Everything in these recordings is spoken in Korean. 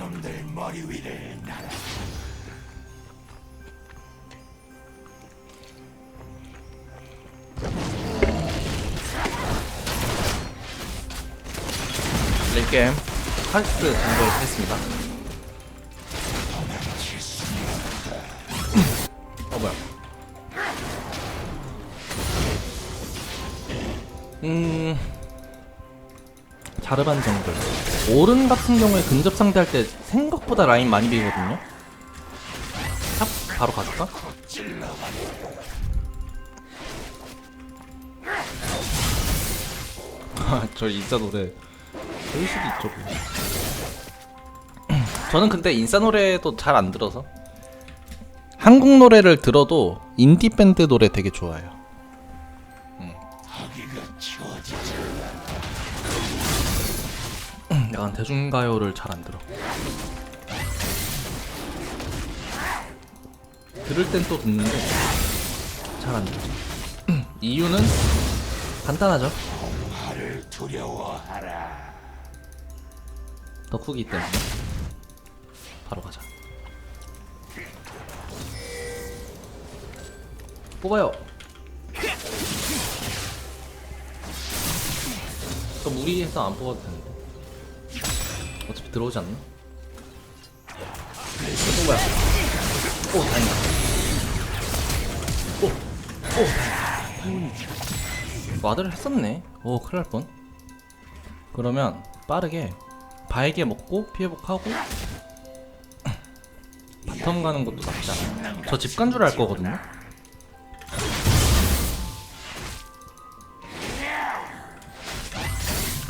놈들 머리 위를 날아. 릴게임. 카스 정도를 했습니다 자르반 정글 오른 같은 경우에 근접 상대할 때 생각보다 라인 많이 비거든요 탑 바로 가줄까? 아, 저 인싸 노래 들 수도 있죠. 뭐. 저는 근데 인싸 노래도 잘 안 들어서 한국 노래를 들어도 인디 밴드 노래 되게 좋아요. 약간 대중가요를 잘 안 들어. 들을 땐 또 듣는데 잘 안 들어. 이유는 간단하죠. 덕후기 때문에 바로 가자 뽑아요 또 무리해서 안 뽑아도 되는데 어차피 들어오지 않나? 또 뽑아요 오 다행이다. 오! 오 다행이다. 와드를 했었네. 오 큰일 날 뻔. 그러면 빠르게 바에게 먹고 피해복하고 바텀 가는 것도 나쁘지 않아 저집 간 줄 알 거거든요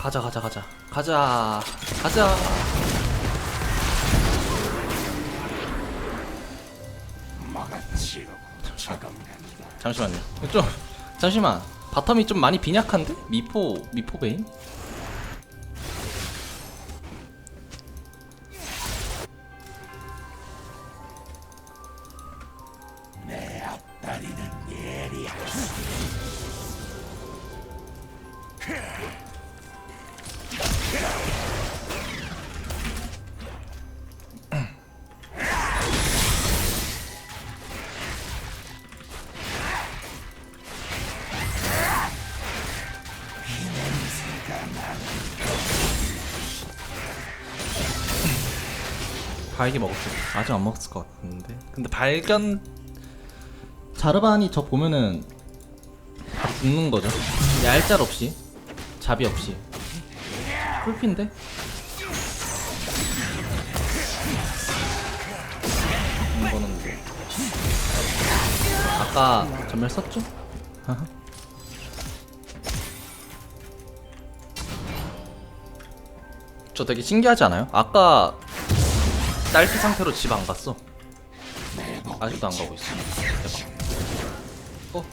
가자 가자 가자 가자 가자 잠시만요 좀 잠시만 바텀이 좀 많이 빈약한데? 미포 미포 베인? 바에게 먹었어 아직 안 먹었을 것 같은데. 근데 발견 자르반이 저 보면은 바로 죽는 거죠? 얄짤 없이? 잡이 없이? 풀핀데? 이거는 뭐. 아까 전멸 썼죠? 저 되게 신기하지 않아요? 아까 딸피 상태로 집 안 갔어. 아직도 안 가고 있어. 대박. 어.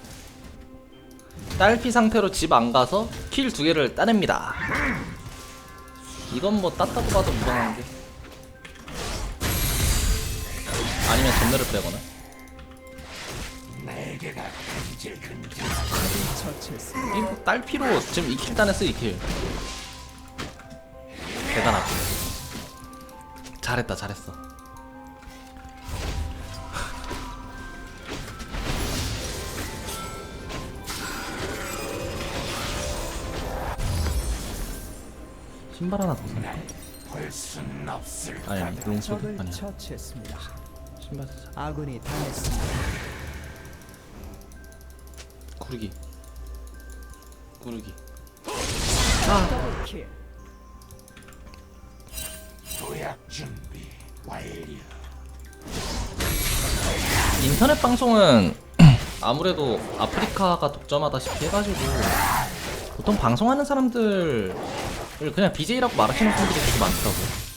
딸피 상태로 집 안 가서 킬 두 개를 따냅니다. 이건 뭐 땄다고 봐도 무방한데. 아니면 전멸을 빼거나. 이거 딸피로 지금 2킬 따냈어 2킬. 대단하고. 잘했다 잘했어. 신발 하나 더 사. 볼순 없을 아니 롱소드 적을 아니야. 처치했습니다. 신발 사자. 아군이 당했습니다. 구르기. 구르기. 킬. 도약 준비 완료 인터넷 방송은 아무래도 아프리카가 독점하다시피 해가지고 보통 방송하는 사람들을 그냥 BJ라고 말하시는 분들이 되게 많더라고요.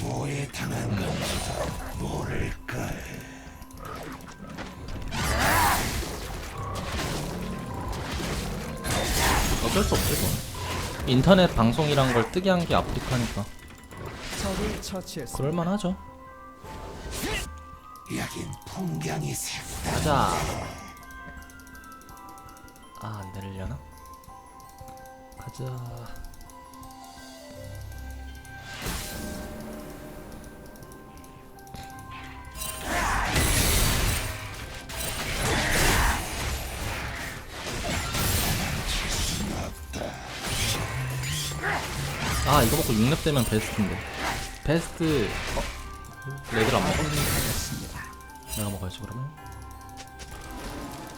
뭐에 당한 건지도 모를걸 어쩔 수 없지 뭐. 인터넷 방송이란 걸 뜨게 한게 아프리카니까 적을 처치했습니다. 그럴만하죠. 여긴 풍경이 색다. 가자. 아, 안 내리려나? 가자. 아, 이거 먹고 6렙 되면 베스트인데. 베스트 어? 레드를 안 먹어? 내가 먹어야지 그러면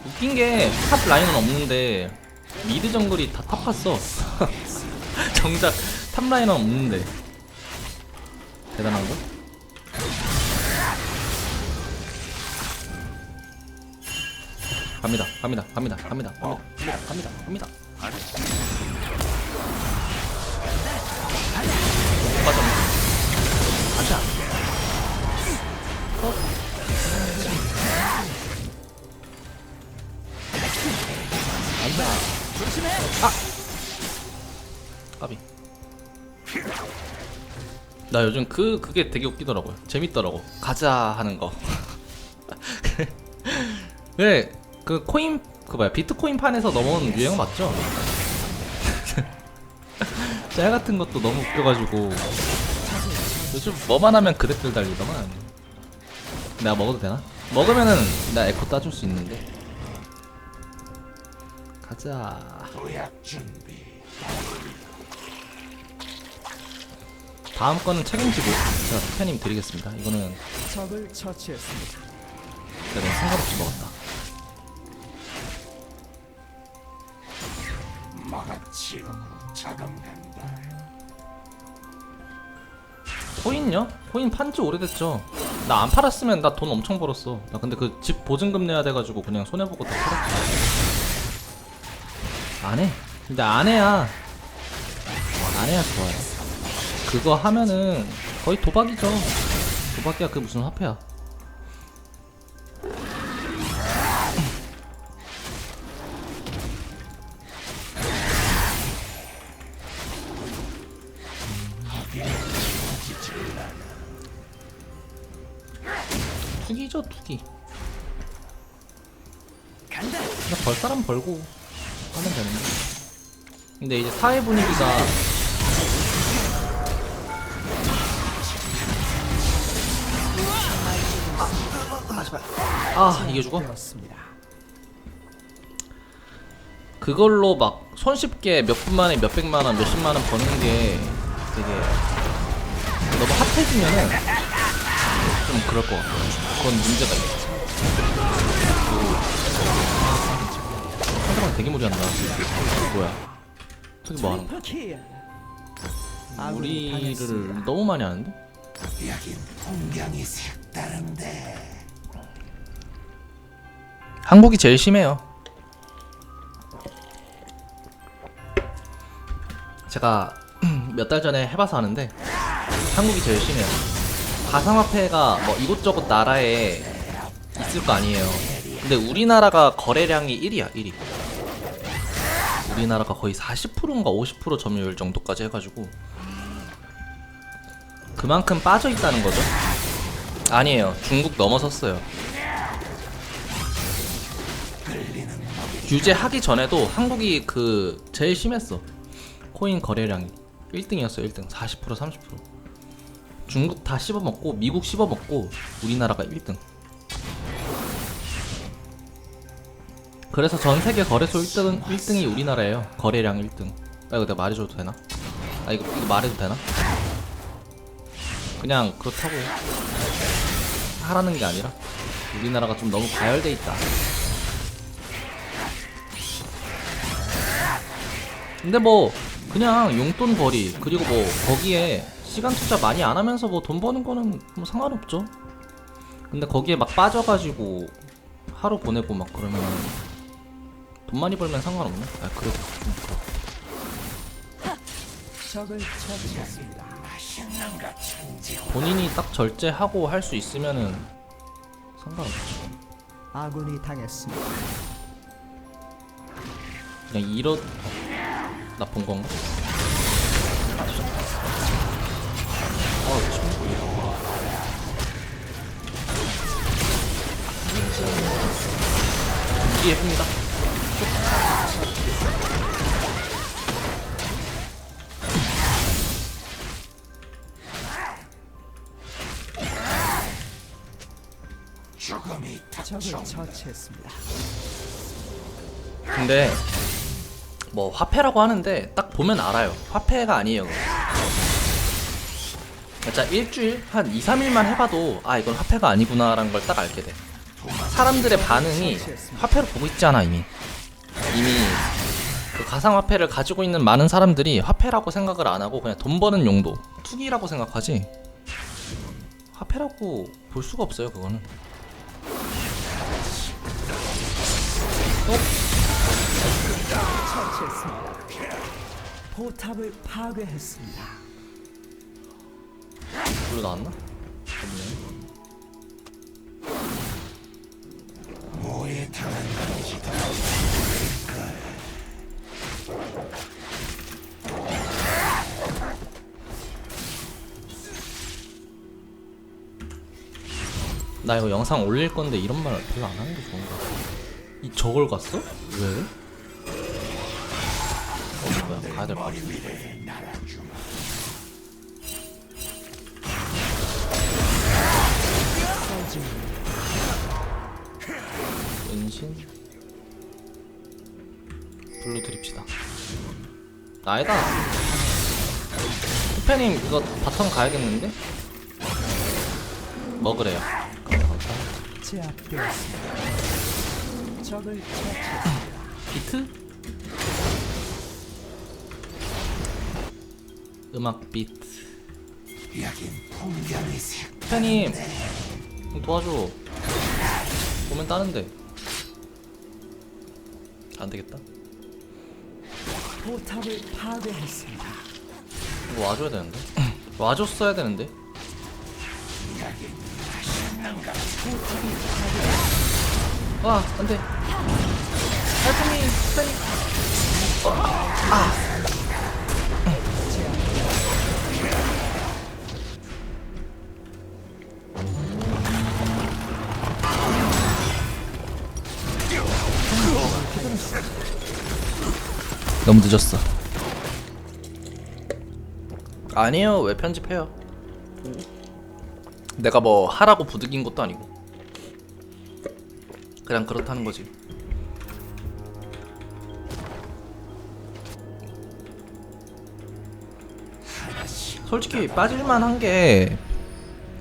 웃긴 게 탑 라인은 없는데 미드 정글이 다탑 갔어 정작 탑 라인은 없는데 대단한 거? 갑니다 갑니다 갑니다 갑니다 갑니다 갑니다 갑니다 빠졌네 까비. 나 요즘 그 그게 되게 웃기더라고요. 재밌더라고. 가자 하는 거. 왜그 코인 그 뭐야 비트코인 판에서 넘어온 유행 맞죠? 짤 같은 것도 너무 웃겨가지고. 요즘 뭐만 하면 그 댓글 달리더만 내가 먹어도 되나? 먹으면은 나 에코 따줄 수 있는데 가자. 다음 거는 책임지고 제가 스패님 드리겠습니다 이거는 적을 처치했습니다. 내가 상관없이 먹었다 막아치우고 자금한다. 코인요? 코인 판지 오래됐죠 나 안 팔았으면 나 돈 엄청 벌었어. 나 근데 그 집 보증금 내야 돼가지고 그냥 손해보고 다 팔았지 안해. 근데 안해야 안해야 좋아요. 그거 하면은 거의 도박이죠. 도박이야. 그게 무슨 화폐야 벌 사람 벌고 하면 되는데 근데 이제 사회 분위기가 아 이게 죽어? 그걸로 막 손쉽게 몇 분 만에 몇 백만 원, 몇 십만 원 버는 게 되게 너무 핫해지면은 좀 그럴 것 같아. 그건 문제가 있어. 되게 무리한다. 뭐야? 저기 뭐 하는 거야? 무리를 너무 많이 하는데? 한국이 제일 심해요. 제가 몇 달 전에 해봐서 아는데 한국이 제일 심해요. 가상화폐가 뭐 이곳저곳 나라에 있을 거 아니에요. 근데 우리나라가 거래량이 1위야, 1위. 우리나라가 거의 40%인가 50% 점유율 정도까지 해가지고 그만큼 빠져 있다는 거죠. 아니에요. 중국 넘어섰어요. 규제하기 전에도 한국이 그 제일 심했어. 코인 거래량이 1등이었어. 1등. 40% 30%. 중국 다 씹어먹고 미국 씹어먹고 우리나라가 1등. 그래서 전 세계 거래소 1등 1등이 우리나라예요. 거래량 1등. 아 이거 내가 말해줘도 되나? 아 이거 이거 말해도 되나? 그냥 그렇다고 하라는 게 아니라 우리나라가 좀 너무 가열돼 있다. 근데 뭐 그냥 용돈 벌이 그리고 뭐 거기에 시간 투자 많이 안 하면서 뭐 돈 버는 거는 뭐 상관없죠. 근데 거기에 막 빠져가지고 하루 보내고 막 그러면 돈 많이 벌면 상관없네. 아 그래도. 본인이 딱 절제하고 할 수 있으면은 상관없죠. 아군이 당했습니다. 그냥 이런 나쁜 건가? 아, 친구. 이해합니다. 처치했습니다. 근데 뭐 화폐라고 하는데 딱 보면 알아요. 화폐가 아니에요. 진짜 일주일 한 2, 3일만 해봐도 아 이건 화폐가 아니구나라는 걸 딱 알게 돼 사람들의 반응이 화폐로 보고 있지 않아 이미 이미 그 가상화폐를 가지고 있는 많은 사람들이 화폐라고 생각을 안 하고 그냥 돈 버는 용도 투기라고 생각하지 화폐라고 볼 수가 없어요 그거는 처치했습니다. 포탑을 파괴했습니다. 불로 나왔나? 없네 뭐에 당한 건지도 나 이거 영상 올릴 건데 이런 말 별로 안 하는 게 좋은 거 같아. 이 저걸 갔어? 왜? 어, 뭐야, 가야 될것 같아. 위를 날아주마. 은신? 블루 드립시다. 나이다. 쿠페님 이거 바텀 가야겠는데? 먹으래요. 제압되었습니다. 적을. 비트? 음악 비트. 좀 도와줘. 보면 따는데. 안 되겠다. 포탑을 파괴했습니다. 이거 와줘야 되는데. 와줬어야 되는데. 와, 안 돼. 알통이, 스페니. 너무 늦었어. 아니에요. 왜 편집해요? 내가 뭐 하라고 부득인 것도 아니고. 그냥 그렇다는 거지. 솔직히 빠질만 한 게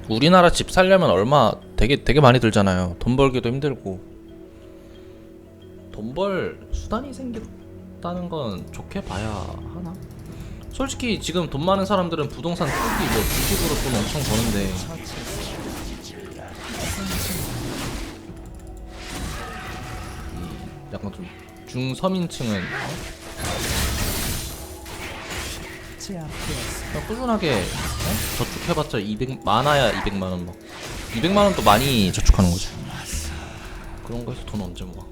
우리나라 집 살려면 얼마 되게 되게 많이 들잖아요. 돈 벌기도 힘들고 돈 벌 수단이 생겼다는 건 좋게 봐야 하나? 솔직히 지금 돈 많은 사람들은 부동산 투기 뭐 주식으로 돈 엄청 버는데 이 약간 좀 중서민층은 제압되었습니다. 그냥 꾸준하게 어? 저축해봤자 200 많아야 200만 원 막. 200만 원도 많이 저축하는 거지. 그런 거에서 돈 언제 모아?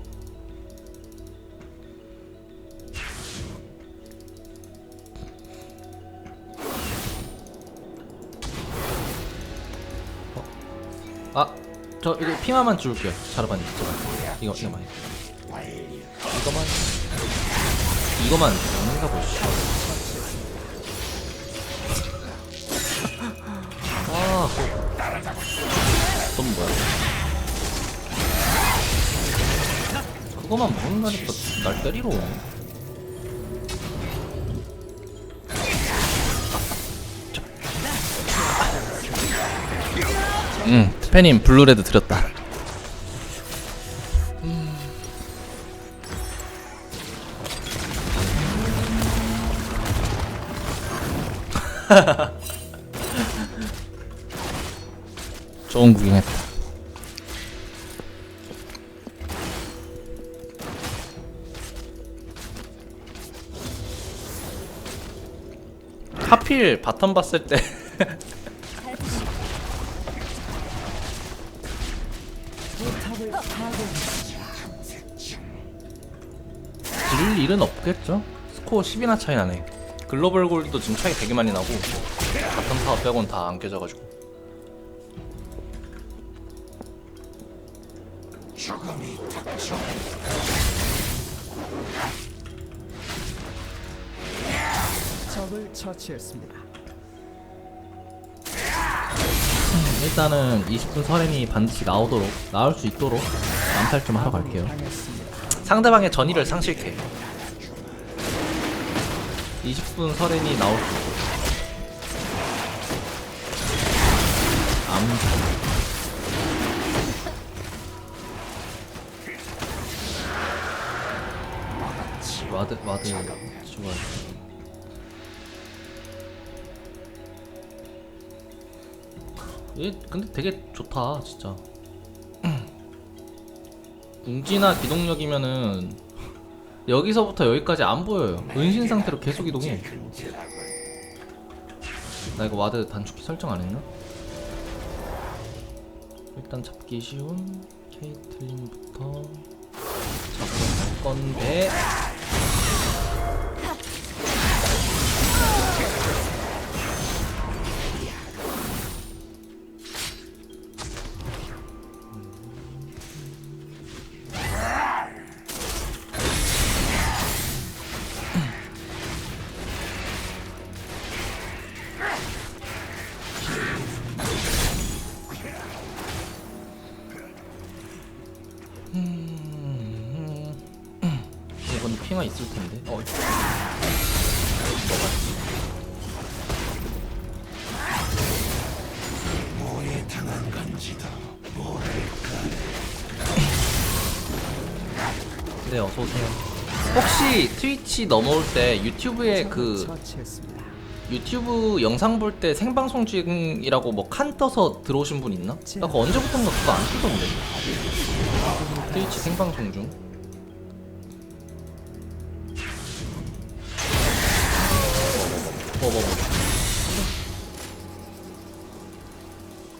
어? 아, 저 이거 피마만 줄게요. 자르반이 제발. 이거 이거만. 이거만. 이거만 먹는가 보시죠. 그거만 먹는다니까 날 때리러 오네. 응, 스페님 블루레드 드렸다. 좋은 구경했다. 하필 바텀 봤을 때. 질 일은 없겠죠? 스코어 10이나 차이 나네. 글로벌 골드도 지금 차이 되게 많이 나고 바텀 타워 빼곤 다 안 깨져가지고 죽음이 닥쳐 적을 처치했습니다. 일단은 20분 설렘이 반드시 나오도록 나올 수 있도록 암살 좀 하러 갈게요. 상대방의 전의를 상실케. 20분 설렘이 나올 수 있도록. 남자. 와드 와드 좋아. 얘 근데 되게 좋다 진짜. 웅지나 기동력이면은 여기서부터 여기까지 안 보여요. 은신 상태로 계속 이동해. 나 이거 와드 단축키 설정 안 했나? 일단 잡기 쉬운 케이틀린부터 잡고 갈 건데 있을 텐데. 어. 뭐에 당한 건지도 모를까. 네 어서 오세요. 혹시 트위치 넘어올 때 유튜브에 그. 유튜브 영상 볼 때 생방송 중이라고 뭐 칸 떠서 들어오신 분 있나? 나 그거 언제부턴가 그거 안 뜨던데. 트위치 생방송 중. 뭐, 뭐, 뭐.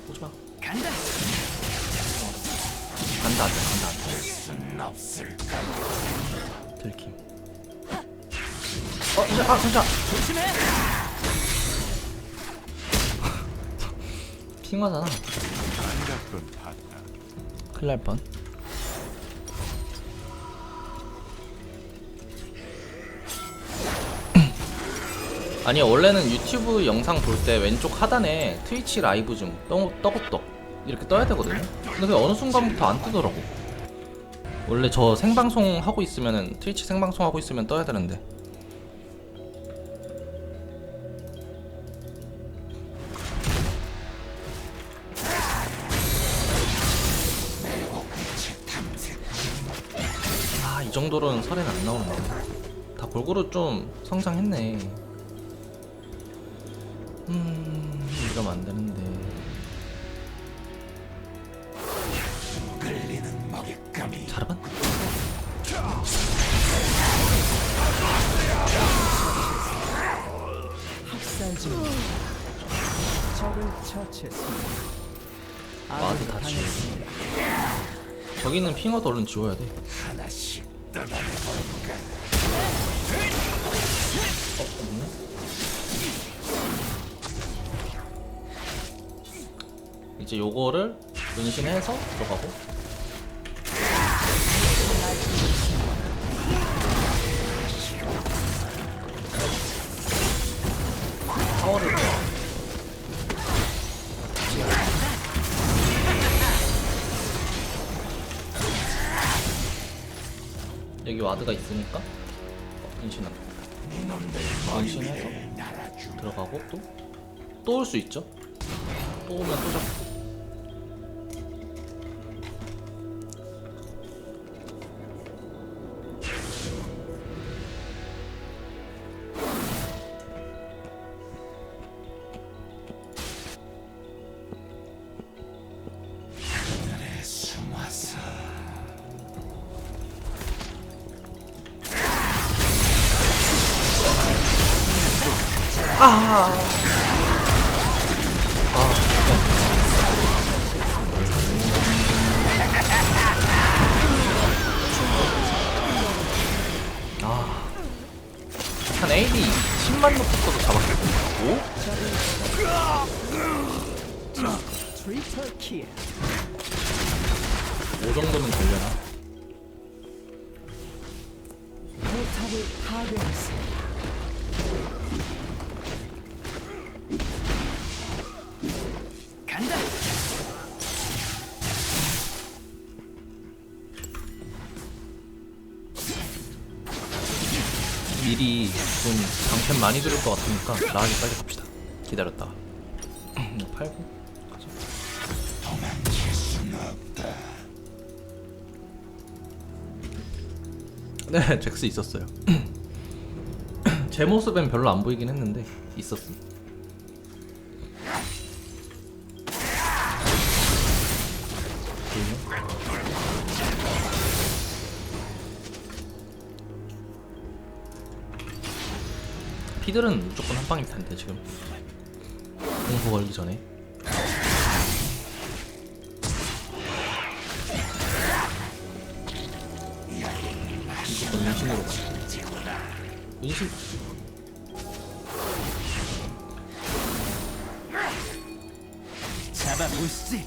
오지 마. 간다. 간다, 안 돼, 간다, 안 돼. 순 없을까. 들킴. 어, 진짜, 아, 진짜. 조심해. 핑화잖아. 큰일 날 뻔. 아니 원래는 유튜브 영상 볼 때 왼쪽 하단에 트위치 라이브 중 떠, 떠고떡 이렇게 떠야 되거든요. 근데 어느 순간부터 안 뜨더라고. 원래 저 생방송 하고 있으면은 트위치 생방송 하고 있으면 떠야 되는데. 아 이 정도로는 설엔 안 나오네 다 골고루 좀 성장했네 음 이러면 안 되는데 끌리는 먹잇감이 자르반? 학살 중. 적을 처치했습니다. 와드 다 당했습니다. 저기는 핑어도 얼른 지워야 돼 하나씩 떠나볼까. 어? 이제 요거를 은신해서 들어가고 파워를 더 여기 와드가 있으니까 이놈들 은신해서. 들어가고 또 또 올 수 있죠. 또 오면 또 잡고. 포탑을 파괴했습니다. 간다. 미리 좀 방편 많이 들을 것 같으니까 나가기 빨리 갑시다. 기다렸다 네, 잭스 있었어요. 제 모습엔 별로 안 보이긴 했는데 있었음. 피들은 무조건 한 방일 텐데 지금 공포 걸기 전에. 은신으로 가. 은신 잡아보시지.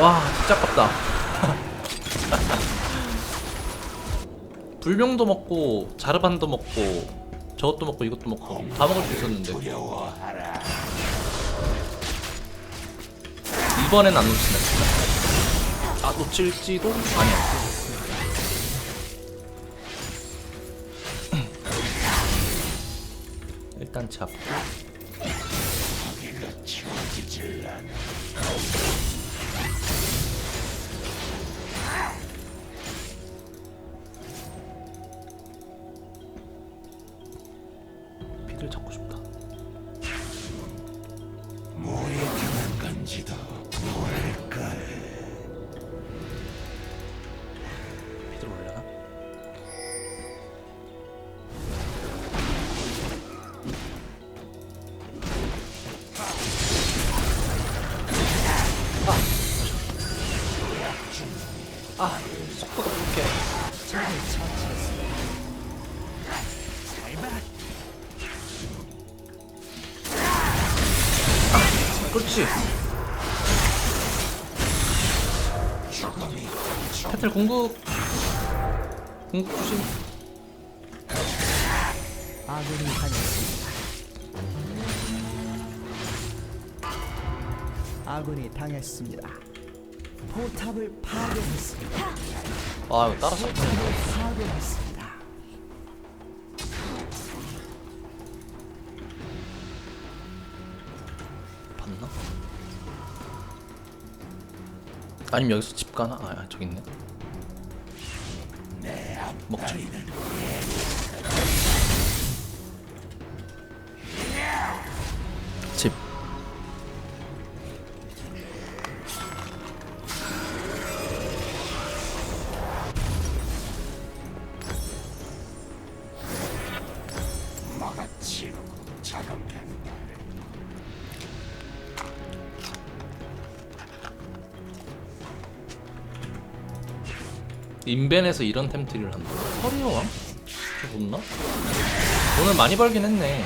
와, 진짜 아깝다. 불명도 먹고, 자르반도 먹고, 저것도 먹고, 이것도 먹고, 다 먹을 수 있었는데. 이번엔 안 놓친다. 아, 놓칠지도? 아니야. 일단 잡고. 공급. 공급 조심. 아군이 당했습니다. 아군이 당했습니다. 포탑을 파괴했습니다. 아, 이거 따라서 파괴했습니다. 봤나? 아니면 여기서 집 가나? 아, 아, 저기 있네. 집. 인벤에서 이런 템트리를 한다. 커리어 왕? 저 못나? 오늘 많이 벌긴 했네.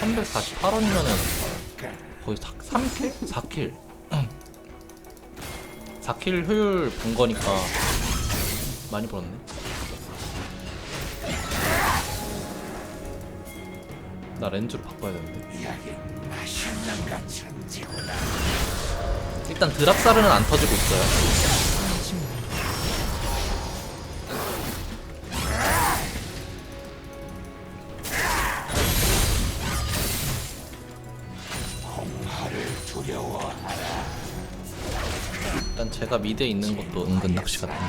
348원이면은 거의 3킬? 4킬. 4킬 효율 본 거니까 많이 벌었네. 나 렌즈로 바꿔야 되는데. 일단 드랍사르는 안 터지고 있어요. 미드에 있는 것도 은근 낚시가 되니까.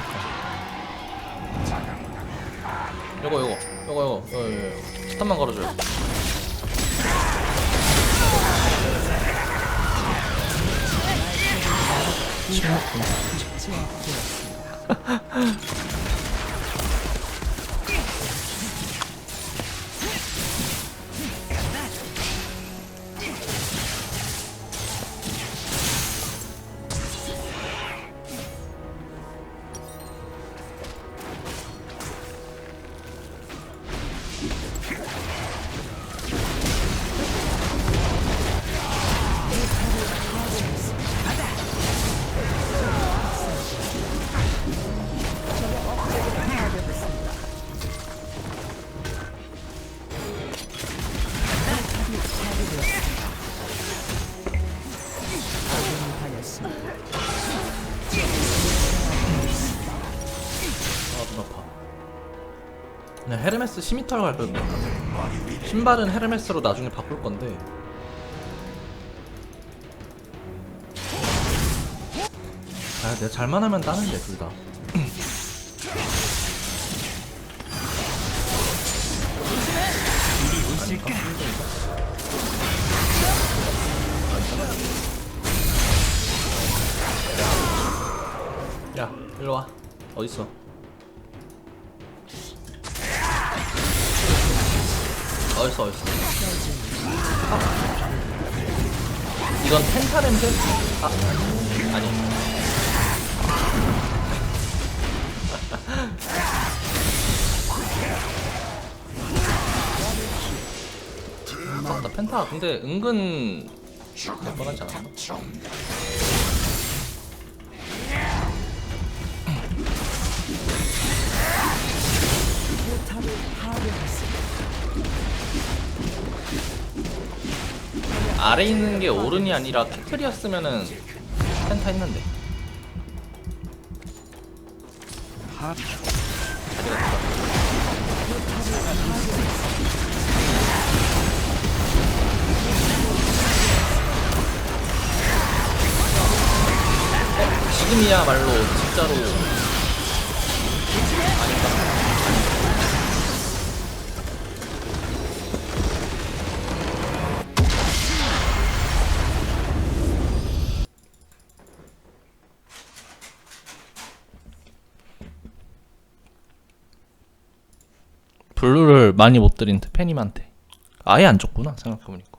요거 요거 요거 요거 어, 예, 예. 첫탄만 걸어줘요. 음. 헤르메스 시미터로 갈 건데 신발은 헤르메스로 나중에 바꿀 건데. 아 내가 잘만 하면 따는데 둘다. 야 일로 와. 어딨어 어딨어 아. 이건 펜타 냄새? 아 아니 아나 펜타 근데 은근 될 뻔하지 않았나? 아래 있는 게 오른이 아니라 캐틀이었으면은 펜타 했는데 어, 지금이야말로 진짜로 아닌가? 많이 못 드린 페님한테. 아예 안 줬구나 생각해보니까